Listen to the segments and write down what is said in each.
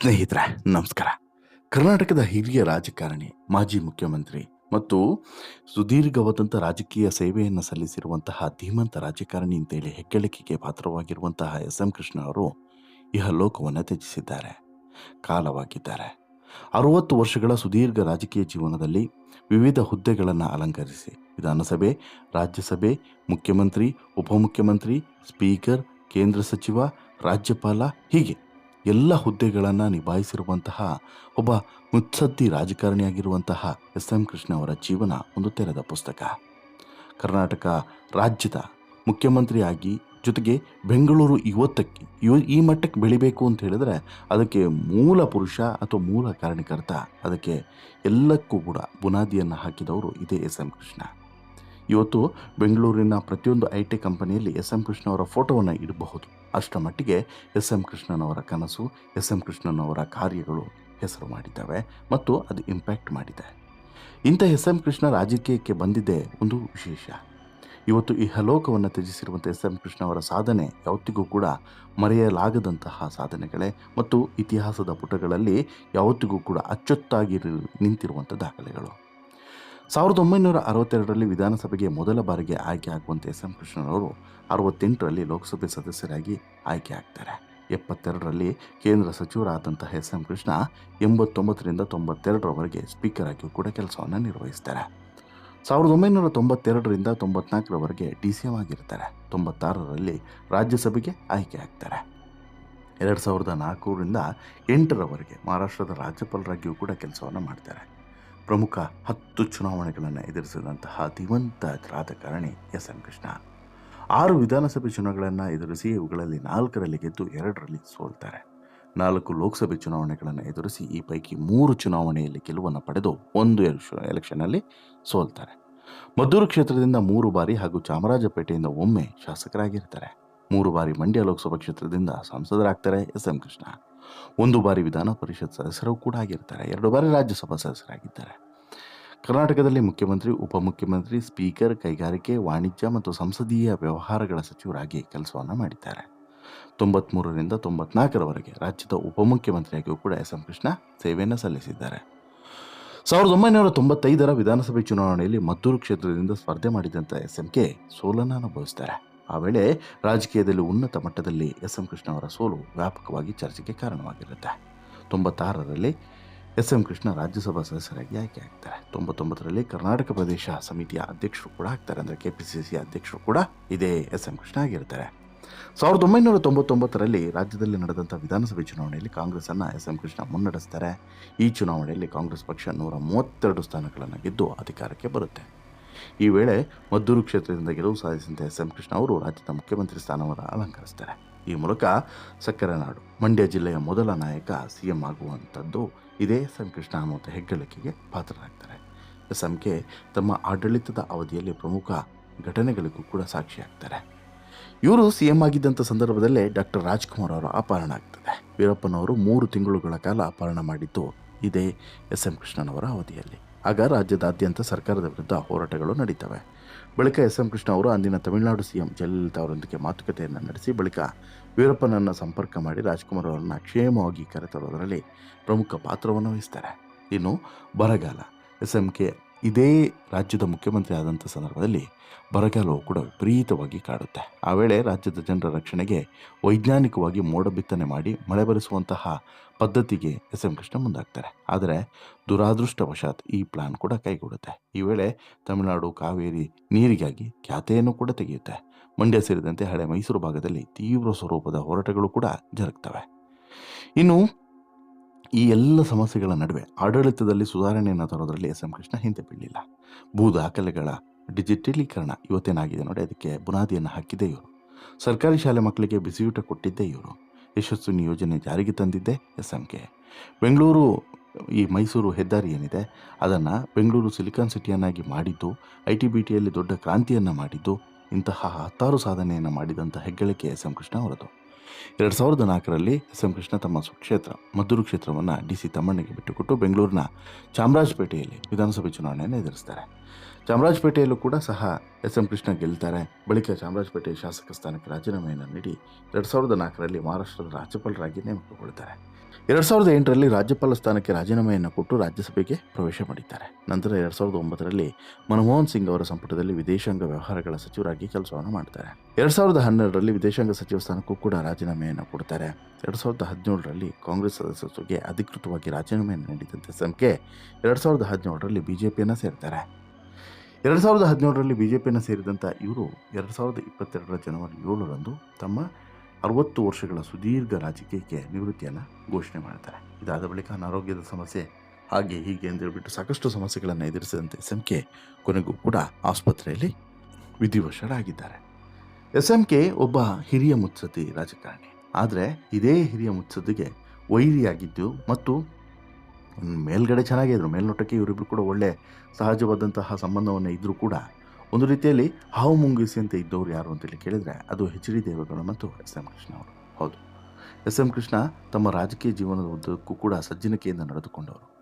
ಸ್ನೇಹಿತರೆ, ನಮಸ್ಕಾರ. ಕರ್ನಾಟಕದ ಹಿರಿಯ ರಾಜಕಾರಣಿ, ಮಾಜಿ ಮುಖ್ಯಮಂತ್ರಿ ಮತ್ತು ಸುದೀರ್ಘವಾದಂಥ ರಾಜಕೀಯ ಸೇವೆಯನ್ನು ಸಲ್ಲಿಸಿರುವಂತಹ ಧೀಮಂತ ರಾಜಕಾರಣಿ ಅಂತೇಳಿ ಹೆಗ್ಗಳಿಕೆಗೆ ಪಾತ್ರವಾಗಿರುವಂತಹ ಎಸ್. ಎಂ. ಕೃಷ್ಣ ಅವರು ಇಹ ಲೋಕವನ್ನು ತ್ಯಜಿಸಿದ್ದಾರೆ, ಕಾಲವಾಗಿದ್ದಾರೆ. ಅರುವತ್ತು ವರ್ಷಗಳ ಸುದೀರ್ಘ ರಾಜಕೀಯ ಜೀವನದಲ್ಲಿ ವಿವಿಧ ಹುದ್ದೆಗಳನ್ನು ಅಲಂಕರಿಸಿ, ವಿಧಾನಸಭೆ, ರಾಜ್ಯಸಭೆ, ಮುಖ್ಯಮಂತ್ರಿ, ಉಪಮುಖ್ಯಮಂತ್ರಿ, ಸ್ಪೀಕರ್, ಕೇಂದ್ರ ಸಚಿವ, ರಾಜ್ಯಪಾಲ ಹೀಗೆ ಎಲ್ಲ ಹುದ್ದೆಗಳನ್ನು ನಿಭಾಯಿಸಿರುವಂತಹ ಒಬ್ಬ ಮುತ್ಸದ್ದಿ ರಾಜಕಾರಣಿಯಾಗಿರುವಂತಹ ಎಸ್ ಎಂ ಕೃಷ್ಣ ಅವರ ಜೀವನ ಒಂದು ತೆರೆದ ಪುಸ್ತಕ. ಕರ್ನಾಟಕ ರಾಜ್ಯದ ಮುಖ್ಯಮಂತ್ರಿಯಾಗಿ ಜೊತೆಗೆ ಬೆಂಗಳೂರು ಇವತ್ತಕ್ಕೆ ಇವ ಈ ಮಟ್ಟಕ್ಕೆ ಬೆಳಿಬೇಕು ಅಂತ ಹೇಳಿದ್ರೆ ಅದಕ್ಕೆ ಮೂಲ ಪುರುಷ ಅಥವಾ ಮೂಲ ಕಾರಣಕರ್ತ ಅದಕ್ಕೆ ಎಲ್ಲಕ್ಕೂ ಕೂಡ ಬುನಾದಿಯನ್ನು ಹಾಕಿದವರು ಇದೇ ಎಸ್ ಎಂ ಕೃಷ್ಣ. ಇವತ್ತು ಬೆಂಗಳೂರಿನ ಪ್ರತಿಯೊಂದು ಐ ಟಿ ಕಂಪನಿಯಲ್ಲಿ ಎಸ್ ಎಂ ಕೃಷ್ಣವರ ಫೋಟೋವನ್ನು ಇಡಬಹುದು. ಅಷ್ಟರ ಮಟ್ಟಿಗೆ ಎಸ್ ಎಂ ಕೃಷ್ಣನವರ ಕನಸು, ಎಸ್ ಎಂ ಕೃಷ್ಣನವರ ಕಾರ್ಯಗಳು ಹೆಸರು ಮಾಡಿದ್ದಾವೆ ಮತ್ತು ಅದು ಇಂಪ್ಯಾಕ್ಟ್ ಮಾಡಿದೆ. ಇಂಥ ಎಸ್ ಎಂ ಕೃಷ್ಣ ರಾಜಕೀಯಕ್ಕೆ ಬಂದಿದೆ ಒಂದು ವಿಶೇಷ. ಇವತ್ತು ಈ ಹಲೋಕವನ್ನು ತ್ಯಜಿಸಿರುವಂಥ ಎಸ್ ಎಂ ಕೃಷ್ಣ ಅವರ ಸಾಧನೆ ಯಾವತ್ತಿಗೂ ಕೂಡ ಮರೆಯಲಾಗದಂತಹ ಸಾಧನೆಗಳೇ ಮತ್ತು ಇತಿಹಾಸದ ಪುಟಗಳಲ್ಲಿ ಯಾವತ್ತಿಗೂ ಕೂಡ ಅಚ್ಚೊತ್ತಾಗಿ ನಿಂತಿರುವಂಥ ದಾಖಲೆಗಳು ಸಾವಿರದ ಒಂಬೈನೂರ ಅರವತ್ತೆರಡರಲ್ಲಿ ವಿಧಾನಸಭೆಗೆ ಮೊದಲ ಬಾರಿಗೆ ಆಯ್ಕೆ ಆಗುವಂತೆ ಎಸ್ ಎಂ ಕೃಷ್ಣರವರು ಅರವತ್ತೆಂಟರಲ್ಲಿ ಲೋಕಸಭೆ ಸದಸ್ಯರಾಗಿ ಆಯ್ಕೆ ಆಗ್ತಾರೆ. ಎಪ್ಪತ್ತೆರಡರಲ್ಲಿ ಕೇಂದ್ರ ಸಚಿವರಾದಂತಹ ಎಸ್ ಎಂ ಕೃಷ್ಣ ಎಂಬತ್ತೊಂಬತ್ತರಿಂದ ತೊಂಬತ್ತೆರಡರವರೆಗೆ ಸ್ಪೀಕರ್ ಆಗಿಯೂ ಕೂಡ ಕೆಲಸವನ್ನು ನಿರ್ವಹಿಸ್ತಾರೆ. ಸಾವಿರದ ಒಂಬೈನೂರ ತೊಂಬತ್ತೆರಡರಿಂದ ತೊಂಬತ್ನಾಲ್ಕರವರೆಗೆ ಡಿ ಸಿ ಎಂ ಆಗಿರ್ತಾರೆ. ತೊಂಬತ್ತಾರರಲ್ಲಿ ರಾಜ್ಯಸಭೆಗೆ ಆಯ್ಕೆ ಆಗ್ತಾರೆ. ಎರಡು ಸಾವಿರದ ನಾಲ್ಕರಿಂದ ಎಂಟರವರೆಗೆ ಮಹಾರಾಷ್ಟ್ರದ ರಾಜ್ಯಪಾಲರಾಗಿಯೂ ಕೂಡ ಕೆಲಸವನ್ನು ಮಾಡ್ತಾರೆ. ಪ್ರಮುಖ ಹತ್ತು ಚುನಾವಣೆಗಳನ್ನು ಎದುರಿಸಿದಂತಹ ಧೀಮಂತ ರಾಜಕಾರಣಿ ಎಸ್ ಎಂ ಕೃಷ್ಣ. ಆರು ವಿಧಾನಸಭೆ ಚುನಾವಣೆಗಳನ್ನು ಎದುರಿಸಿ ಇವುಗಳಲ್ಲಿ ನಾಲ್ಕರಲ್ಲಿ ಗೆದ್ದು ಎರಡರಲ್ಲಿ ಸೋಲ್ತಾರೆ. ನಾಲ್ಕು ಲೋಕಸಭೆ ಚುನಾವಣೆಗಳನ್ನು ಎದುರಿಸಿ ಈ ಪೈಕಿ ಮೂರು ಚುನಾವಣೆಯಲ್ಲಿ ಗೆಲುವನ್ನು ಪಡೆದು ಒಂದು ಎಲೆಕ್ಷ- ಎಲೆಕ್ಷನ್ನಲ್ಲಿ ಸೋಲ್ತಾರೆ. ಮದ್ದೂರು ಕ್ಷೇತ್ರದಿಂದ ಮೂರು ಬಾರಿ ಹಾಗೂ ಚಾಮರಾಜಪೇಟೆಯಿಂದ ಒಮ್ಮೆ ಶಾಸಕರಾಗಿರ್ತಾರೆ. ಮೂರು ಬಾರಿ ಮಂಡ್ಯ ಲೋಕಸಭಾ ಕ್ಷೇತ್ರದಿಂದ ಸಂಸದರಾಗ್ತಾರೆ ಎಸ್ ಎಂ ಕೃಷ್ಣ. ಒಂದು ಬಾರಿ ವಿಧಾನ ಪರಿಷತ್ ಸದಸ್ಯರು ಕೂಡ ಆಗಿರ್ತಾರೆ, ಎರಡು ಬಾರಿ ರಾಜ್ಯಸಭಾ ಸದಸ್ಯರಾಗಿದ್ದಾರೆ ಕರ್ನಾಟಕದಲ್ಲಿ ಮುಖ್ಯಮಂತ್ರಿ, ಉಪಮುಖ್ಯಮಂತ್ರಿ, ಸ್ಪೀಕರ್, ಕೈಗಾರಿಕೆ, ವಾಣಿಜ್ಯ ಮತ್ತು ಸಂಸದೀಯ ವ್ಯವಹಾರಗಳ ಸಚಿವರಾಗಿ ಕೆಲಸವನ್ನು ಮಾಡಿದ್ದಾರೆ. ತೊಂಬತ್ಮೂರರಿಂದ ತೊಂಬತ್ನಾಲ್ಕರವರೆಗೆ ರಾಜ್ಯದ ಉಪಮುಖ್ಯಮಂತ್ರಿಯಾಗಿಯೂ ಕೂಡ ಎಸ್. ಎಂ. ಕೃಷ್ಣ ಸೇವೆಯನ್ನು ಸಲ್ಲಿಸಿದ್ದಾರೆ. ಸಾವಿರದ ಒಂಬೈನೂರ ತೊಂಬತ್ತೈದರ ವಿಧಾನಸಭೆ ಚುನಾವಣೆಯಲ್ಲಿ ಮದ್ದೂರು ಕ್ಷೇತ್ರದಿಂದ ಸ್ಪರ್ಧೆ ಮಾಡಿದಂಥ ಎಸ್. ಎಂ. ಕೆ ಸೋಲನ್ನು ಅನುಭವಿಸ್ತಾರೆ. ಆ ವೇಳೆ ರಾಜಕೀಯದಲ್ಲಿ ಉನ್ನತ ಮಟ್ಟದಲ್ಲಿ ಎಸ್ ಎಂ ಕೃಷ್ಣ ಅವರ ಸೋಲು ವ್ಯಾಪಕವಾಗಿ ಚರ್ಚೆಗೆ ಕಾರಣವಾಗಿರುತ್ತೆ. ತೊಂಬತ್ತಾರರಲ್ಲಿ ಎಸ್ ಎಂ ಕೃಷ್ಣ ರಾಜ್ಯಸಭಾ ಸದಸ್ಯರಾಗಿ ಆಯ್ಕೆ ಆಗ್ತಾರೆ. ತೊಂಬತ್ತೊಂಬತ್ತರಲ್ಲಿ ಕರ್ನಾಟಕ ಪ್ರದೇಶ ಸಮಿತಿಯ ಅಧ್ಯಕ್ಷರು ಕೂಡ ಆಗ್ತಾರೆ. ಅಂದರೆ ಕೆ ಪಿ ಸಿ ಸಿ ಅಧ್ಯಕ್ಷರು ಕೂಡ ಇದೇ ಎಸ್ ಎಂ ಕೃಷ್ಣ ಆಗಿರ್ತಾರೆ. ಸಾವಿರದ ಒಂಬೈನೂರ ತೊಂಬತ್ತೊಂಬತ್ತರಲ್ಲಿ ರಾಜ್ಯದಲ್ಲಿ ನಡೆದಂಥ ವಿಧಾನಸಭೆ ಚುನಾವಣೆಯಲ್ಲಿ ಕಾಂಗ್ರೆಸ್ಸನ್ನು ಎಸ್ ಎಂ ಕೃಷ್ಣ ಮುನ್ನಡೆಸ್ತಾರೆ. ಈ ಚುನಾವಣೆಯಲ್ಲಿ ಕಾಂಗ್ರೆಸ್ ಪಕ್ಷ ನೂರ ಮೂವತ್ತೆರಡು ಸ್ಥಾನಗಳನ್ನು ಗೆದ್ದು ಅಧಿಕಾರಕ್ಕೆ ಬರುತ್ತೆ. ಈ ವೇಳೆ ಮದ್ದೂರು ಕ್ಷೇತ್ರದಿಂದ ಗೆಲುವು ಸಾಧಿಸಿದಂತೆ ಎಸ್ ಎಂ ಕೃಷ್ಣ ಅವರು ರಾಜ್ಯದ ಮುಖ್ಯಮಂತ್ರಿ ಸ್ಥಾನವನ್ನು ಅಲಂಕರಿಸ್ತಾರೆ ಈ ಮೂಲಕ ಸಕ್ಕರೆ ನಾಡು ಮಂಡ್ಯ ಜಿಲ್ಲೆಯ ಮೊದಲ ನಾಯಕ ಸಿ ಎಂ ಆಗುವಂಥದ್ದು ಇದೇ ಎಸ್ ಎಂ ಕೃಷ್ಣ ಅನ್ನುವಂಥ ಹೆಗ್ಗಳಿಕೆಗೆ ಪಾತ್ರರಾಗ್ತಾರೆ. ಎಸ್ ಎಂ ಕೆ ತಮ್ಮ ಆಡಳಿತದ ಅವಧಿಯಲ್ಲಿ ಪ್ರಮುಖ ಘಟನೆಗಳಿಗೂ ಕೂಡ ಸಾಕ್ಷಿಯಾಗ್ತಾರೆ. ಇವರು ಸಿ ಎಂ ಆಗಿದ್ದಂಥ ಸಂದರ್ಭದಲ್ಲೇ ಡಾಕ್ಟರ್ ರಾಜ್ಕುಮಾರ್ ಅವರು ಅಪಹರಣ ಆಗ್ತದೆ. ವೀರಪ್ಪನವರು ಮೂರು ತಿಂಗಳುಗಳ ಕಾಲ ಅಪಹರಣ ಮಾಡಿದ್ದು ಇದೇ ಎಸ್ ಎಂ ಕೃಷ್ಣನವರ ಅವಧಿಯಲ್ಲಿ. ಆಗ ರಾಜ್ಯದಾದ್ಯಂತ ಸರ್ಕಾರದ ವಿರುದ್ಧ ಹೋರಾಟಗಳು ನಡೀತವೆ. ಬಳಿಕ ಎಸ್. ಎಂ. ಕೃಷ್ಣ ಅವರು ಅಂದಿನ ತಮಿಳುನಾಡು ಸಿ ಎಂ ಜಯಲಲಿತಾ ಅವರೊಂದಿಗೆ ಮಾತುಕತೆಯನ್ನು ನಡೆಸಿ, ಬಳಿಕ ವೀರಪ್ಪನನ್ನು ಸಂಪರ್ಕ ಮಾಡಿ ರಾಜ್ಕುಮಾರ್ ಅವರನ್ನು ಕ್ಷೇಮವಾಗಿ ಕರೆತರೋದರಲ್ಲಿ ಪ್ರಮುಖ ಪಾತ್ರವನ್ನು ವಹಿಸ್ತಾರೆ. ಇನ್ನು ಬರಗಾಲ. ಎಸ್. ಎಂ. ಕೆ ಇದೇ ರಾಜ್ಯದ ಮುಖ್ಯಮಂತ್ರಿ ಆದಂಥ ಸಂದರ್ಭದಲ್ಲಿ ಬರಗಾಲವು ಕೂಡ ವಿಪರೀತವಾಗಿ ಕಾಡುತ್ತೆ. ಆ ವೇಳೆ ರಾಜ್ಯದ ಜನರ ರಕ್ಷಣೆಗೆ ವೈಜ್ಞಾನಿಕವಾಗಿ ಮೋಡ ಬಿತ್ತನೆ ಮಾಡಿ ಮಳೆ ಬರೆಸುವಂತಹ ಪದ್ಧತಿಗೆ ಎಸ್ ಎಂ ಕೃಷ್ಣ ಮುಂದಾಗ್ತಾರೆ. ಆದರೆ ದುರಾದೃಷ್ಟವಶಾತ್ ಈ ಪ್ಲಾನ್ ಕೂಡ ಕೈಗೂಡುತ್ತೆ ಈ ವೇಳೆ ತಮಿಳುನಾಡು ಕಾವೇರಿ ನೀರಿಗಾಗಿ ಖ್ಯಾತೆಯನ್ನು ಕೂಡ ತೆಗೆಯುತ್ತೆ. ಮಂಡ್ಯ ಸೇರಿದಂತೆ ಹಳೆ ಮೈಸೂರು ಭಾಗದಲ್ಲಿ ತೀವ್ರ ಸ್ವರೂಪದ ಹೋರಾಟಗಳು ಕೂಡ ಜರುಗ್ತವೆ. ಇನ್ನು ಈ ಎಲ್ಲ ಸಮಸ್ಯೆಗಳ ನಡುವೆ ಆಡಳಿತದಲ್ಲಿ ಸುಧಾರಣೆಯನ್ನು ತರೋದರಲ್ಲಿ ಎಸ್ ಎಂ ಕೃಷ್ಣ ಹಿಂದೆ ಬೀಳಲಿಲ್ಲ. ಭೂ ದಾಖಲೆಗಳ ಡಿಜಿಟಲೀಕರಣ ಇವತ್ತೇನಾಗಿದೆ ನೋಡಿ, ಅದಕ್ಕೆ ಬುನಾದಿಯನ್ನು ಹಾಕಿದ್ದೇ ಇವರು. ಸರ್ಕಾರಿ ಶಾಲೆ ಮಕ್ಕಳಿಗೆ ಬಿಸಿಯೂಟ ಕೊಟ್ಟಿದ್ದೇ ಇವರು. ಯಶಸ್ವಿನಿ ಯೋಜನೆ ಜಾರಿಗೆ ತಂದಿದ್ದೆ ಎಸ್ ಎಂ ಕೆ. ಬೆಂಗಳೂರು, ಈ ಮೈಸೂರು ಹೆದ್ದಾರಿ ಏನಿದೆ, ಅದನ್ನು ಬೆಂಗಳೂರು ಸಿಲಿಕಾನ್ ಸಿಟಿಯನ್ನಾಗಿ ಮಾಡಿದ್ದು ಐ ಟಿ ಬಿ ಟಿಯಲ್ಲಿ ದೊಡ್ಡ ಕ್ರಾಂತಿಯನ್ನು ಮಾಡಿದ್ದು, ಇಂತಹ ಹತ್ತಾರು ಸಾಧನೆಯನ್ನು ಮಾಡಿದಂಥ ಹೆಗ್ಗಳಿಕೆ ಎಸ್ ಎಂ ಕೃಷ್ಣ ಅವರದು. ಎರಡು ಸಾವಿರದ ನಾಲ್ಕರಲ್ಲಿ ಎಸ್ ಕೃಷ್ಣ ತಮ್ಮ ಸ್ವಕ್ಷೇತ್ರ ಮದ್ದೂರು ಕ್ಷೇತ್ರವನ್ನು ಡಿ ಸಿ ತಮ್ಮಣ್ಣಗೆ ಬಿಟ್ಟುಕೊಟ್ಟು ಬೆಂಗಳೂರಿನ ಚಾಮರಾಜಪೇಟೆಯಲ್ಲಿ ವಿಧಾನಸಭೆ ಚುನಾವಣೆಯನ್ನು ಎದುರಿಸ್ತಾರೆ. ಚಾಮರಾಜಪೇಟೆಯಲ್ಲೂ ಕೂಡ ಸಹ ಎಸ್ ಎಂ ಕೃಷ್ಣ ಗೆಲ್ತಾರೆ. ಬಳಿಕ ಚಾಮರಾಜಪೇಟೆ ಶಾಸಕ ಸ್ಥಾನಕ್ಕೆ ರಾಜೀನಾಮೆಯನ್ನು ನೀಡಿ ಎರಡು ಸಾವಿರದ ನಾಲ್ಕರಲ್ಲಿ ಮಹಾರಾಷ್ಟ್ರದ ರಾಜ್ಯಪಾಲರಾಗಿ ನೇಮಕಗೊಳ್ಳುತ್ತಾರೆ. ಎರಡು ಸಾವಿರದ ಎಂಟರಲ್ಲಿ ರಾಜ್ಯಪಾಲ ಸ್ಥಾನಕ್ಕೆ ರಾಜೀನಾಮೆಯನ್ನು ಕೊಟ್ಟು ರಾಜ್ಯಸಭೆಗೆ ಪ್ರವೇಶ ಮಾಡಿದ್ದಾರೆ. ನಂತರ ಎರಡು ಸಾವಿರದ ಒಂಬತ್ತರಲ್ಲಿ ಮನಮೋಹನ್ ಸಿಂಗ್ ಅವರ ಸಂಪುಟದಲ್ಲಿ ವಿದೇಶಾಂಗ ವ್ಯವಹಾರಗಳ ಸಚಿವರಾಗಿ ಕೆಲಸವನ್ನು ಮಾಡ್ತಾರೆ. ಎರಡು ಸಾವಿರದ ಹನ್ನೆರಡರಲ್ಲಿ ವಿದೇಶಾಂಗ ಸಚಿವ ಸ್ಥಾನಕ್ಕೂ ಕೂಡ ರಾಜೀನಾಮೆಯನ್ನು ಕೊಡ್ತಾರೆ. ಎರಡು ಸಾವಿರದ ಹದಿನೇಳರಲ್ಲಿ ಕಾಂಗ್ರೆಸ್ ಸದಸ್ಯತ್ವಕ್ಕೆ ಅಧಿಕೃತವಾಗಿ ರಾಜೀನಾಮೆಯನ್ನು ನೀಡಿದಂತೆ ಸಂಖ್ಯೆ ಎರಡು ಸಾವಿರದ ಹದಿನೇಳರಲ್ಲಿ ಬಿಜೆಪಿಯನ್ನು ಸೇರ್ತಾರೆ. ಎರಡು ಸಾವಿರದ ಹದಿನೇಳರಲ್ಲಿ ಬಿ ಜೆ ಪಿಯನ್ನು ಸೇರಿದಂಥ ಇವರು ಎರಡು ಸಾವಿರದ ಇಪ್ಪತ್ತೆರಡರ ಜನವರಿ ಏಳರಂದು ತಮ್ಮ ಅರವತ್ತು ವರ್ಷಗಳ ಸುದೀರ್ಘ ರಾಜಕೀಯಕ್ಕೆ ನಿವೃತ್ತಿಯನ್ನು ಘೋಷಣೆ ಮಾಡ್ತಾರೆ ಇದಾದ ಬಳಿಕ ಅನಾರೋಗ್ಯದ ಸಮಸ್ಯೆ, ಹಾಗೆ ಹೀಗೆ ಅಂತ ಹೇಳ್ಬಿಟ್ಟು ಸಾಕಷ್ಟು ಸಮಸ್ಯೆಗಳನ್ನು ಎದುರಿಸಿದಂತೆ ಎಸ್ ಎಂ ಕೆ ಕೊನೆಗೂ ಕೂಡ ಆಸ್ಪತ್ರೆಯಲ್ಲಿ ವಿಧಿವಶರಾಗಿದ್ದಾರೆ. ಎಸ್ ಎಂ ಕೆ ಒಬ್ಬ ಹಿರಿಯ ಮುತ್ಸದ್ದಿ ರಾಜಕಾರಣಿ. ಆದರೆ ಇದೇ ಹಿರಿಯ ಮುತ್ಸದ್ದಿಗೆ ವೈರಿಯಾಗಿದ್ದು ಮತ್ತು ಮೇಲ್ಗಡೆ ಚೆನ್ನಾಗಿದ್ರು, ಮೇಲ್ನೋಟಕ್ಕೆ ಇವರಿಬ್ಬರು ಕೂಡ ಒಳ್ಳೆ ಸಹಜವಾದಂತಹ ಸಂಬಂಧವನ್ನು ಇದ್ದರೂ ಕೂಡ ಒಂದು ರೀತಿಯಲ್ಲಿ ಹಾವು ಮುಂಗಿಸಿ ಅಂತ ಇದ್ದವರು ಯಾರು ಅಂತೇಳಿ ಕೇಳಿದರೆ ಅದು ಹೆಚ್ ಡಿ ದೇವೇಗೌಡ ಮತ್ತು ಎಸ್ ಎಂ ಕೃಷ್ಣ ಅವರು. ಹೌದು. ಎಸ್ ಎಂ ಕೃಷ್ಣ ತಮ್ಮ ರಾಜಕೀಯ ಜೀವನದ ಉದ್ದಕ್ಕೂ ಕೂಡ ಸಜ್ಜನಿಕೆಯಿಂದ ನಡೆದುಕೊಂಡವರು.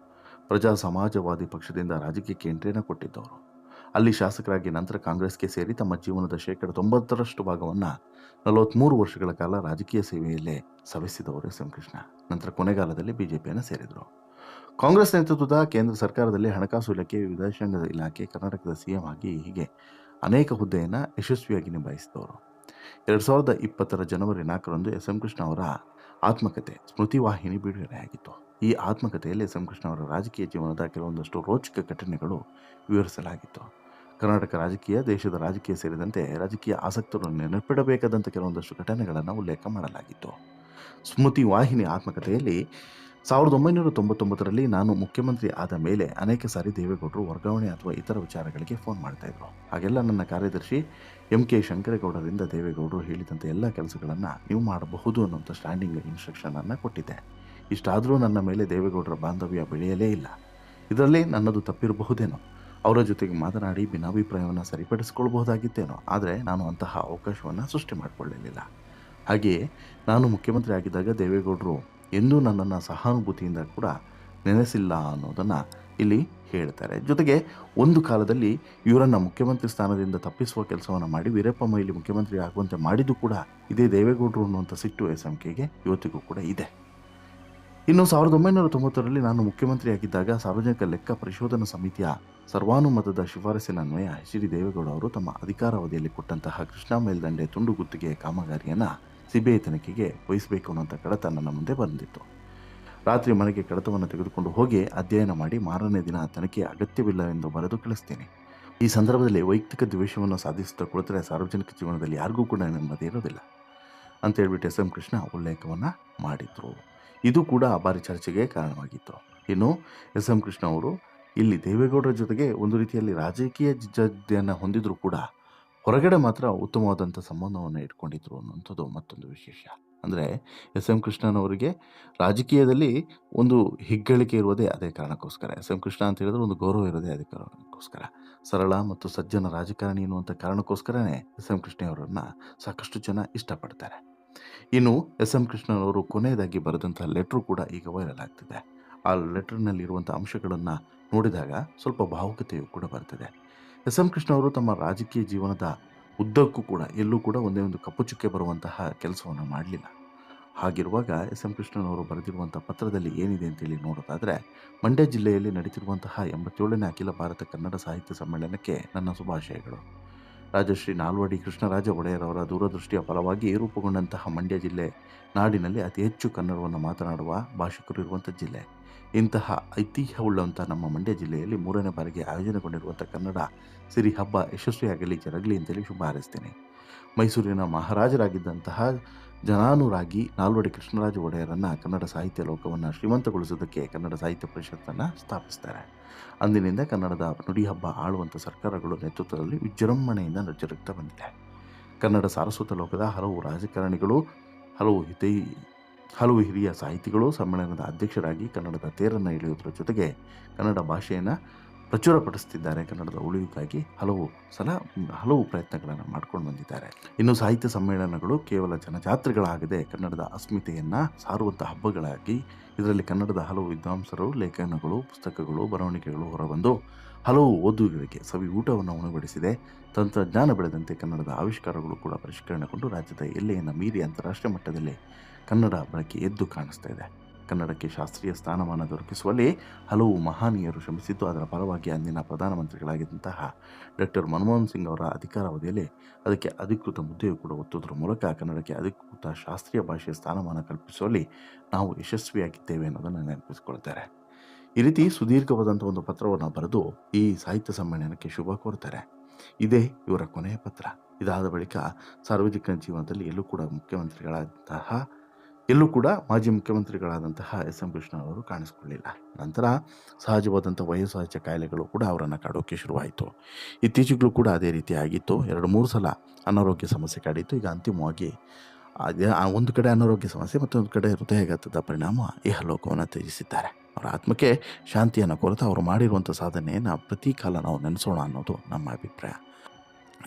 ಪ್ರಜಾ ಸಮಾಜವಾದಿ ಪಕ್ಷದಿಂದ ರಾಜಕೀಯಕ್ಕೆ ಎಂಟ್ರಿಯನ್ನು ಕೊಟ್ಟಿದ್ದವರು. ಅಲ್ಲಿ ಶಾಸಕರಾಗಿ ನಂತರ ಕಾಂಗ್ರೆಸ್ಗೆ ಸೇರಿ ತಮ್ಮ ಜೀವನದ ಶೇಕಡ ತೊಂಬತ್ತರಷ್ಟು ಭಾಗವನ್ನು ನಲವತ್ತ್ಮೂರು ವರ್ಷಗಳ ಕಾಲ ರಾಜಕೀಯ ಸೇವೆಯಲ್ಲೇ ಸವೆಸಿದವರು ಎಸ್ ಎಂ ಕೃಷ್ಣ. ನಂತರ ಕೊನೆಗಾಲದಲ್ಲಿ ಬಿಜೆಪಿಯನ್ನು ಸೇರಿದರು. ಕಾಂಗ್ರೆಸ್ ನೇತೃತ್ವದ ಕೇಂದ್ರ ಸರ್ಕಾರದಲ್ಲಿ ಹಣಕಾಸು ಇಲಾಖೆ, ವಿದೇಶಾಂಗ ಇಲಾಖೆ, ಕರ್ನಾಟಕದ ಸಿಎಂ ಆಗಿ ಹೀಗೆ ಅನೇಕ ಹುದ್ದೆಯನ್ನು ಯಶಸ್ವಿಯಾಗಿ ನಿಭಾಯಿಸಿದವರು. ಎರಡು ಸಾವಿರದ ಇಪ್ಪತ್ತರ ಜನವರಿ ನಾಲ್ಕರಂದು ಎಸ್ ಎಂ ಕೃಷ್ಣ ಅವರ ಆತ್ಮಕತೆ ಸ್ಮೃತಿ ವಾಹಿನಿ ಬಿಡುಗಡೆಯಾಗಿತ್ತು. ಈ ಆತ್ಮಕತೆಯಲ್ಲಿ ಎಸ್ ಎಂ ಕೃಷ್ಣ ಅವರ ರಾಜಕೀಯ ಜೀವನದ ಕೆಲವೊಂದಷ್ಟು ರೋಚಕ ಘಟನೆಗಳು ವಿವರಿಸಲಾಗಿತ್ತು. ಕರ್ನಾಟಕ ರಾಜಕೀಯ, ದೇಶದ ರಾಜಕೀಯ ಸೇರಿದಂತೆ ರಾಜಕೀಯ ಆಸಕ್ತರನ್ನು ನೆನಪಿಡಬೇಕಾದಂಥ ಕೆಲವೊಂದಷ್ಟು ಘಟನೆಗಳನ್ನು ಉಲ್ಲೇಖ ಮಾಡಲಾಗಿತ್ತು. ಸ್ಮೃತಿ ವಾಹಿನಿ ಆತ್ಮಕಥೆಯಲ್ಲಿ ಸಾವಿರದ ಒಂಬೈನೂರ ತೊಂಬತ್ತೊಂಬತ್ತರಲ್ಲಿ ನಾನು ಮುಖ್ಯಮಂತ್ರಿ ಆದ ಮೇಲೆ ಅನೇಕ ಸಾರಿ ದೇವೇಗೌಡರು ವರ್ಗಾವಣೆ ಅಥವಾ ಇತರ ವಿಚಾರಗಳಿಗೆ ಫೋನ್ ಮಾಡ್ತಾಯಿದ್ರು ಹಾಗೆಲ್ಲ ನನ್ನ ಕಾರ್ಯದರ್ಶಿ ಎಂ ಕೆ ಶಂಕರೇಗೌಡರಿಂದ ದೇವೇಗೌಡರು ಹೇಳಿದಂಥ ಎಲ್ಲ ಕೆಲಸಗಳನ್ನು ನೀವು ಮಾಡಬಹುದು ಅನ್ನುವಂಥ ಸ್ಟ್ಯಾಂಡಿಂಗ್ ಇನ್ಸ್ಟ್ರಕ್ಷನನ್ನು ಕೊಟ್ಟಿದ್ದೆ. ಇಷ್ಟಾದರೂ ನನ್ನ ಮೇಲೆ ದೇವೇಗೌಡರ ಬಾಂಧವ್ಯ ಬೆಳೆಯಲೇ ಇಲ್ಲ. ಇದರಲ್ಲಿ ನನ್ನದು ತಪ್ಪಿರಬಹುದೇನೋ? ಅವರ ಜೊತೆಗೆ ಮಾತನಾಡಿ ಭಿನ್ನಾಭಿಪ್ರಾಯವನ್ನು ಸರಿಪಡಿಸಿಕೊಳ್ಬಹುದಾಗಿತ್ತೇನೋ? ಆದರೆ ನಾನು ಅಂತಹ ಅವಕಾಶವನ್ನು ಸೃಷ್ಟಿ ಮಾಡಿಕೊಳ್ಳಲಿಲ್ಲ. ಹಾಗೆಯೇ ನಾನು ಮುಖ್ಯಮಂತ್ರಿ ಆಗಿದ್ದಾಗ ದೇವೇಗೌಡರು ಎಂದೂ ನನ್ನನ್ನು ಸಹಾನುಭೂತಿಯಿಂದ ಕೂಡ ನೆನೆಸಿಲ್ಲ ಅನ್ನೋದನ್ನು ಇಲ್ಲಿ ಹೇಳ್ತಾರೆ. ಜೊತೆಗೆ ಒಂದು ಕಾಲದಲ್ಲಿ ಇವರನ್ನು ಮುಖ್ಯಮಂತ್ರಿ ಸ್ಥಾನದಿಂದ ತಪ್ಪಿಸುವ ಕೆಲಸವನ್ನು ಮಾಡಿ ವೀರಪ್ಪ ಮೊಯ್ಲಿ ಮುಖ್ಯಮಂತ್ರಿ ಆಗುವಂತೆ ಮಾಡಿದ್ದು ಕೂಡ ಇದೇ ದೇವೇಗೌಡರು ಅನ್ನುವಂಥ ಸಿಟ್ಟು ಎಸ್ ಎಂ ಕೆಗೆ ಇವತ್ತಿಗೂ ಕೂಡ ಇದೆ. ಇನ್ನು ಸಾವಿರದ ಒಂಬೈನೂರ ತೊಂಬತ್ತರಲ್ಲಿ ನಾನು ಮುಖ್ಯಮಂತ್ರಿಯಾಗಿದ್ದಾಗ ಸಾರ್ವಜನಿಕ ಲೆಕ್ಕ ಪರಿಶೋಧನಾ ಸಮಿತಿಯ ಸರ್ವಾನುಮತದ ಶಿಫಾರಸಿನ ಅನ್ವಯ, ಎಚ್ ಡಿ ದೇವೇಗೌಡ ಅವರು ತಮ್ಮ ಅಧಿಕಾರಾವಧಿಯಲ್ಲಿ ಕೊಟ್ಟಂತಹ ಕೃಷ್ಣಾ ಮೇಲ್ದಂಡೆ ತುಂಡು ಗುತ್ತಿಗೆ ಕಾಮಗಾರಿಯನ್ನು ಸಿಬಿಐ ತನಿಖೆಗೆ ವಹಿಸಬೇಕು ಅನ್ನೋಂಥ ಕಡತ ನನ್ನ ಮುಂದೆ ಬಂದಿತ್ತು. ರಾತ್ರಿ ಮನೆಗೆ ಕಡತವನ್ನು ತೆಗೆದುಕೊಂಡು ಹೋಗಿ ಅಧ್ಯಯನ ಮಾಡಿ ಮಾರನೇ ದಿನ ತನಿಖೆ ಅಗತ್ಯವಿಲ್ಲ ಎಂದು ಬರೆದು ಕಳಿಸ್ತೇನೆ. ಈ ಸಂದರ್ಭದಲ್ಲಿ ವೈಯಕ್ತಿಕ ದ್ವೇಷವನ್ನು ಸಾಧಿಸುತ್ತಾ ಕುಳಿತರೆ ಸಾರ್ವಜನಿಕ ಜೀವನದಲ್ಲಿ ಯಾರಿಗೂ ಕೂಡ ನೆಮ್ಮದಿ ಇರೋದಿಲ್ಲ ಅಂತ ಹೇಳ್ಬಿಟ್ಟು ಎಸ್ ಎಂ ಕೃಷ್ಣ ಉಲ್ಲೇಖವನ್ನು ಮಾಡಿದರು. ಇದು ಕೂಡ ಭಾರಿ ಚರ್ಚೆಗೆ ಕಾರಣವಾಗಿತ್ತು. ಇನ್ನು ಎಸ್ ಎಂ ಕೃಷ್ಣ ಅವರು ಇಲ್ಲಿ ದೇವೇಗೌಡರ ಜೊತೆಗೆ ಒಂದು ರೀತಿಯಲ್ಲಿ ರಾಜಕೀಯ ಜಿಜ್ಜತೆಯನ್ನು ಹೊಂದಿದ್ರು ಕೂಡ ಹೊರಗಡೆ ಮಾತ್ರ ಉತ್ತಮವಾದಂಥ ಸಂಬಂಧವನ್ನು ಇಟ್ಕೊಂಡಿದ್ರು ಅನ್ನುವಂಥದ್ದು ಮತ್ತೊಂದು ವಿಶೇಷ. ಅಂದರೆ ಎಸ್ ಎಂ ಕೃಷ್ಣನವರಿಗೆ ರಾಜಕೀಯದಲ್ಲಿ ಒಂದು ಹಿಗ್ಗಳಿಕೆ ಇರುವುದೇ ಅದೇ ಕಾರಣಕ್ಕೋಸ್ಕರ. ಎಸ್ ಎಂ ಕೃಷ್ಣ ಅಂತ ಹೇಳಿದ್ರೆ ಒಂದು ಗೌರವ ಇರೋದೇ ಅದೇ ಕಾರಣಕ್ಕೋಸ್ಕರ. ಸರಳ ಮತ್ತು ಸಜ್ಜನ ರಾಜಕಾರಣಿ ಎನ್ನುವಂಥ ಕಾರಣಕ್ಕೋಸ್ಕರನೇ ಎಸ್ ಎಂ ಕೃಷ್ಣವರನ್ನು ಸಾಕಷ್ಟು ಜನ ಇಷ್ಟಪಡ್ತಾರೆ. ಇನ್ನು ಎಸ್ ಎಂ ಕೃಷ್ಣನವರು ಕೊನೆಯದಾಗಿ ಬರೆದಂಥ ಲೆಟ್ರು ಕೂಡ ಈಗ ವೈರಲ್ ಆಗ್ತಿದೆ. ಆ ಲೆಟ್ರ್ನಲ್ಲಿರುವಂಥ ಅಂಶಗಳನ್ನು ನೋಡಿದಾಗ ಸ್ವಲ್ಪ ಭಾವುಕತೆಯು ಕೂಡ ಬರ್ತದೆ. ಎಸ್ ಎಂ ಕೃಷ್ಣ ಅವರು ತಮ್ಮ ರಾಜಕೀಯ ಜೀವನದ ಉದ್ದಕ್ಕೂ ಕೂಡ, ಎಲ್ಲೂ ಕೂಡ ಒಂದೇ ಒಂದು ಕಪ್ಪು ಚುಕ್ಕೆ ಬರುವಂತಹ ಕೆಲಸವನ್ನು ಮಾಡಲಿಲ್ಲ. ಹಾಗಿರುವಾಗ ಎಸ್ ಎಂ ಕೃಷ್ಣನವರು ಬರೆದಿರುವಂಥ ಪತ್ರದಲ್ಲಿ ಏನಿದೆ ಅಂತೇಳಿ ನೋಡೋದಾದರೆ, ಮಂಡ್ಯ ಜಿಲ್ಲೆಯಲ್ಲಿ ನಡೀತಿರುವಂತಹ ಎಂಬತ್ತೇಳನೇ ಅಖಿಲ ಭಾರತ ಕನ್ನಡ ಸಾಹಿತ್ಯ ಸಮ್ಮೇಳನಕ್ಕೆ ನನ್ನ ಶುಭಾಶಯಗಳು. ರಾಜಶ್ರೀ ನಾಲ್ವಡಿ ಕೃಷ್ಣರಾಜ ಒಡೆಯರವರ ದೂರದೃಷ್ಟಿಯ ಫಲವಾಗಿ ರೂಪುಗೊಂಡಂತಹ ಮಂಡ್ಯ ಜಿಲ್ಲೆ ನಾಡಿನಲ್ಲಿ ಅತಿ ಹೆಚ್ಚು ಕನ್ನಡವನ್ನು ಮಾತನಾಡುವ ಭಾಷಿಕರು ಇರುವಂಥ ಜಿಲ್ಲೆ. ಇಂತಹ ಐತಿಹ್ಯವುಳ್ಳಂಥ ನಮ್ಮ ಮಂಡ್ಯ ಜಿಲ್ಲೆಯಲ್ಲಿ ಮೂರನೇ ಬಾರಿಗೆ ಆಯೋಜನೆಗೊಂಡಿರುವಂಥ ಕನ್ನಡ ಸಿರಿ ಹಬ್ಬ ಯಶಸ್ವಿಯಾಗಲಿ, ಜರಗಲಿ ಅಂತೇಳಿ ಶುಭ ಹಾರೈಸ್ತೇನೆ. ಮೈಸೂರಿನ ಮಹಾರಾಜರಾಗಿದ್ದಂತಹ ಜನಾನುರಾಗಿ ನಾಲ್ವಡಿ ಕೃಷ್ಣರಾಜ ಒಡೆಯರನ್ನು ಕನ್ನಡ ಸಾಹಿತ್ಯ ಲೋಕವನ್ನು ಶ್ರೀಮಂತಗೊಳಿಸೋದಕ್ಕೆ ಕನ್ನಡ ಸಾಹಿತ್ಯ ಪರಿಷತ್ತನ್ನು ಸ್ಥಾಪಿಸ್ತಾರೆ. ಅಂದಿನಿಂದ ಕನ್ನಡದ ನುಡಿ ಹಬ್ಬ ಆಳುವಂಥ ಸರ್ಕಾರಗಳು ನೇತೃತ್ವದಲ್ಲಿ ವಿಜೃಂಭಣೆಯಿಂದ ನಡೆಸಿರುತ್ತಾ ಬಂದಿದೆ. ಕನ್ನಡ ಸಾರಸ್ವತ ಲೋಕದ ಹಲವು ರಾಜಕಾರಣಿಗಳು, ಹಲವು ಹಿತೈ ಹಲವು ಹಿರಿಯ ಸಾಹಿತಿಗಳು, ಸಮ್ಮೇಳನದ ಅಧ್ಯಕ್ಷರಾಗಿ ಕನ್ನಡದ ತೇರನ್ನು ಎಳೆಯುವುದರ ಜೊತೆಗೆ ಕನ್ನಡ ಭಾಷೆಯನ್ನು ಪ್ರಚುರಪಡಿಸ್ತಿದ್ದಾರೆ. ಕನ್ನಡದ ಉಳಿವಿಗಾಗಿ ಹಲವು ಸಲ, ಹಲವು ಪ್ರಯತ್ನಗಳನ್ನು ಮಾಡ್ಕೊಂಡು ಬಂದಿದ್ದಾರೆ. ಇನ್ನು ಸಾಹಿತ್ಯ ಸಮ್ಮೇಳನಗಳು ಕೇವಲ ಜನಜಾತ್ರೆಗಳಾಗದೆ ಕನ್ನಡದ ಅಸ್ಮಿತೆಯನ್ನು ಸಾರುವಂಥ ಹಬ್ಬಗಳಾಗಿ, ಇದರಲ್ಲಿ ಕನ್ನಡದ ಹಲವು ವಿದ್ವಾಂಸರು, ಲೇಖನಗಳು, ಪುಸ್ತಕಗಳು, ಬರವಣಿಗೆಗಳು ಹೊರಬಂದು ಹಲವು ಓದುವಿಕೆ ಸವಿ ಊಟವನ್ನು ಉಣಬಡಿಸಿದೆ. ತಂತ್ರಜ್ಞಾನ ಬೆಳೆದಂತೆ ಕನ್ನಡದ ಆವಿಷ್ಕಾರಗಳು ಕೂಡ ಪರಿಷ್ಕರಣೆಗೊಂಡು ರಾಜ್ಯದ ಎಲ್ಲೆಯನ್ನು ಮೀರಿ ಅಂತಾರಾಷ್ಟ್ರೀಯ ಮಟ್ಟದಲ್ಲಿ ಕನ್ನಡ ಬಳಕೆ ಎದ್ದು ಕಾಣಿಸ್ತಾ ಇದೆ. ಕನ್ನಡಕ್ಕೆ ಶಾಸ್ತ್ರೀಯ ಸ್ಥಾನಮಾನ ದೊರಕಿಸುವಲ್ಲಿ ಹಲವು ಮಹಾನೀಯರು ಶ್ರಮಿಸಿದ್ದು, ಅದರ ಪರವಾಗಿ ಅಂದಿನ ಪ್ರಧಾನಮಂತ್ರಿಗಳಾಗಿದ್ದಂತಹ ಡಾಕ್ಟರ್ ಮನಮೋಹನ್ ಸಿಂಗ್ ಅವರ ಅಧಿಕಾರಾವಧಿಯಲ್ಲಿ ಅದಕ್ಕೆ ಅಧಿಕೃತ ಮುದ್ದೆಯು ಕೂಡ ಒತ್ತುವುದರ ಮೂಲಕ ಕನ್ನಡಕ್ಕೆ ಅಧಿಕೃತ ಶಾಸ್ತ್ರೀಯ ಭಾಷೆಯ ಸ್ಥಾನಮಾನ ಕಲ್ಪಿಸುವಲ್ಲಿ ನಾವು ಯಶಸ್ವಿಯಾಗಿದ್ದೇವೆ ಅನ್ನೋದನ್ನು ನೆನಪಿಸಿಕೊಳ್ತಾರೆ ಈ ರೀತಿ ಸುದೀರ್ಘವಾದಂಥ ಒಂದು ಪತ್ರವನ್ನು ಬರೆದು ಈ ಸಾಹಿತ್ಯ ಸಮ್ಮೇಳನಕ್ಕೆ ಶುಭ ಕೋರ್ತಾರೆ. ಇದೇ ಇವರ ಕೊನೆಯ ಪತ್ರ. ಇದಾದ ಬಳಿಕ ಸಾರ್ವಜನಿಕ ಜೀವನದಲ್ಲಿ ಎಲ್ಲೂ ಕೂಡ ಮುಖ್ಯಮಂತ್ರಿಗಳಾದಂತಹ, ಎಲ್ಲೂ ಕೂಡ ಮಾಜಿ ಮುಖ್ಯಮಂತ್ರಿಗಳಾದಂತಹ ಎಸ್ ಎಂ ಕೃಷ್ಣ ಅವರು ಕಾಣಿಸ್ಕೊಳ್ಳಿಲ್ಲ. ನಂತರ ಸಹಜವಾದಂಥ ವಯೋಸಹಜ ಕಾಯಿಲೆಗಳು ಕೂಡ ಅವರನ್ನು ಕಾಡೋಕ್ಕೆ ಶುರುವಾಯಿತು. ಇತ್ತೀಚೆಗೂ ಕೂಡ ಅದೇ ರೀತಿ ಆಗಿತ್ತು. ಎರಡು ಮೂರು ಸಲ ಅನಾರೋಗ್ಯ ಸಮಸ್ಯೆ ಕಾಡಿತ್ತು. ಈಗ ಅಂತಿಮವಾಗಿ ಅದೇ ಒಂದು ಕಡೆ ಅನಾರೋಗ್ಯ ಸಮಸ್ಯೆ ಮತ್ತೊಂದು ಕಡೆ ಹೃದಯಾಘಾತದ ಪರಿಣಾಮ ಈ ಹಲೋಕವನ್ನು ತ್ಯಜಿಸಿದ್ದಾರೆ. ಅವರ ಆತ್ಮಕ್ಕೆ ಶಾಂತಿಯನ್ನು ಕೊರತಾ. ಅವರು ಮಾಡಿರುವಂಥ ಸಾಧನೆಯನ್ನು ಪ್ರತಿ ಕಾಲ ನಾವು ನೆನೆಸೋಣ ಅನ್ನೋದು ನಮ್ಮ ಅಭಿಪ್ರಾಯ.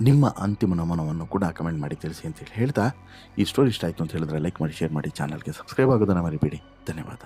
ನಿಮ್ಮ ಅಂತಿಮ ನಮನವನ್ನು ಕೂಡ ಕಮೆಂಟ್ ಮಾಡಿ ತಿಳಿಸಿ ಅಂತೇಳಿ ಹೇಳ್ತಾ, ಈ ಸ್ಟೋರಿ ಇಷ್ಟ ಆಯಿತು ಅಂತ ಹೇಳಿದ್ರೆ ಲೈಕ್ ಮಾಡಿ ಶೇರ್ ಮಾಡಿ ಚಾನಲ್ಗೆ ಸಬ್ಸ್ಕ್ರೈಬ್ ಆಗೋದನ್ನು ಮರಿಬೇಡಿ. ಧನ್ಯವಾದ.